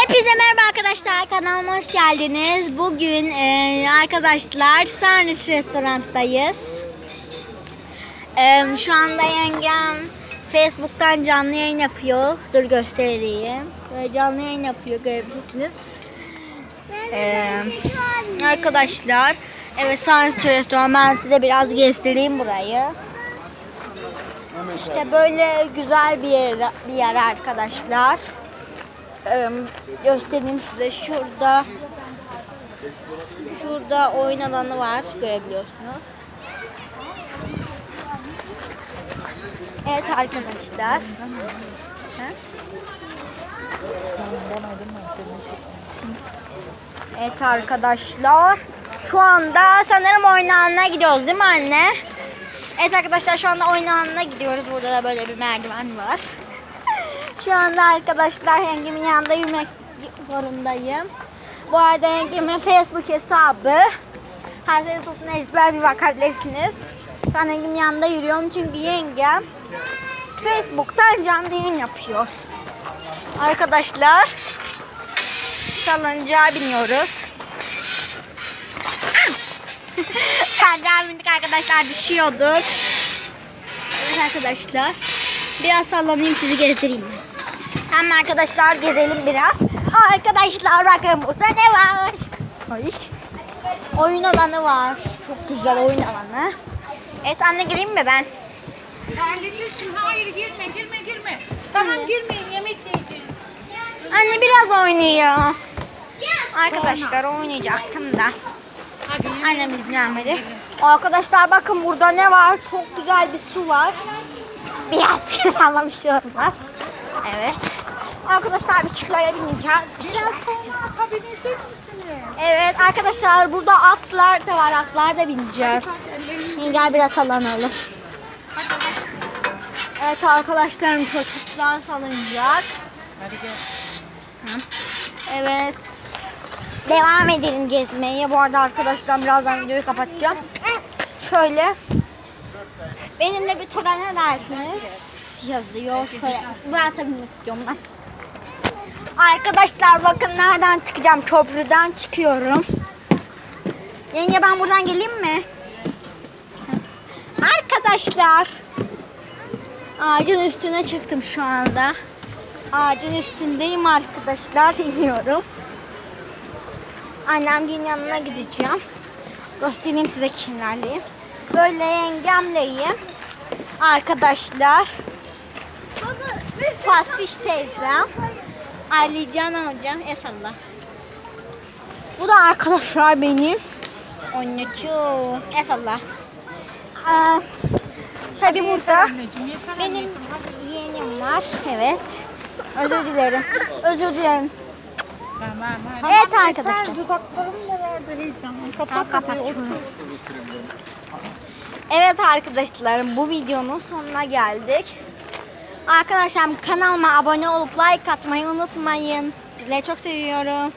Hepinize merhaba arkadaşlar. Kanalıma hoş geldiniz. Bugün e, arkadaşlar Sarnıç restoranttayız. E, şu anda yengem Facebook'tan canlı yayın yapıyor. Dur göstereyim. Böyle canlı yayın yapıyor görebilirsiniz. E, arkadaşlar evet Sarnıç restoran ben size biraz gezdireyim burayı. İşte böyle güzel bir yer, bir yer arkadaşlar. Göstereyim size şurada şurada oyun alanı var görebiliyorsunuz. Evet arkadaşlar. Evet arkadaşlar. Şu anda sanırım oyun alanına gidiyoruz değil mi anne? Evet arkadaşlar şu anda oyun alanına gidiyoruz. Burada da böyle bir merdiven var. Şu anda arkadaşlar yengemin yanında yürümek zorundayım. Bu arada yengemin Facebook hesabı. Her şey tutun eşitler bir bakabilirsiniz. Ben yengemin yanında yürüyorum çünkü yengem Facebook'tan canlı yayın yapıyor. Arkadaşlar salıncağa biniyoruz. Salıncağa bindik arkadaşlar düşüyorduk. Evet arkadaşlar. Biraz sallanayım sizi gezdireyim. Hem arkadaşlar gezelim biraz. Arkadaşlar bakın burada ne var? Ay. Oyun alanı var. Çok güzel oyun alanı. Evet anne gireyim mi ben? Halledilsin. Hayır girme girme girme. Tamam girmeyin yemek yiyeceğiz. Anne biraz oynuyor. Arkadaşlar oynayacaktım da. Annem izin vermedi. Arkadaşlar bakın burada ne var? Çok güzel bir su var. Biraz bir sallamış olmaz. Evet. Arkadaşlar bisikletlere bineceğiz. Biraz sonra ata binecek misiniz? Evet arkadaşlar burada atlar da var. Atlar da bineceğiz. Gel biraz sallanalım. Evet arkadaşlarım güzel salınacak. Hadi gel. Evet. Devam edelim gezmeye. Bu arada arkadaşlar birazdan videoyu kapatacağım. Şöyle. Benimle bir tura ne dersiniz? Yazıyor. Şöyle. Binmek istiyorum ben. Arkadaşlar bakın nereden çıkacağım. Köprüden çıkıyorum. Yenge ben buradan geleyim mi? Arkadaşlar. Ağacın üstüne çıktım şu anda. Ağacın üstündeyim arkadaşlar. iniyorum. Annemgin yanına gideceğim. Göstereyim size kimlerleyim. Böyle yengemleyim. Arkadaşlar. Fasfiş teyzem. Alican hocam. Esallah. Bu da arkadaşlar benim. Onlucu. Esallah. Ee, tabii burada benim yeğenim var. Evet. Özür dilerim. Özür dilerim. Tamam hadi. Evet arkadaşlar. Dudaklarım da vardı heyecanım. Kapat kapatıyorum. Evet arkadaşlar bu videonun sonuna geldik. Arkadaşlar kanalıma abone olup like atmayı unutmayın. Sizleri çok seviyorum.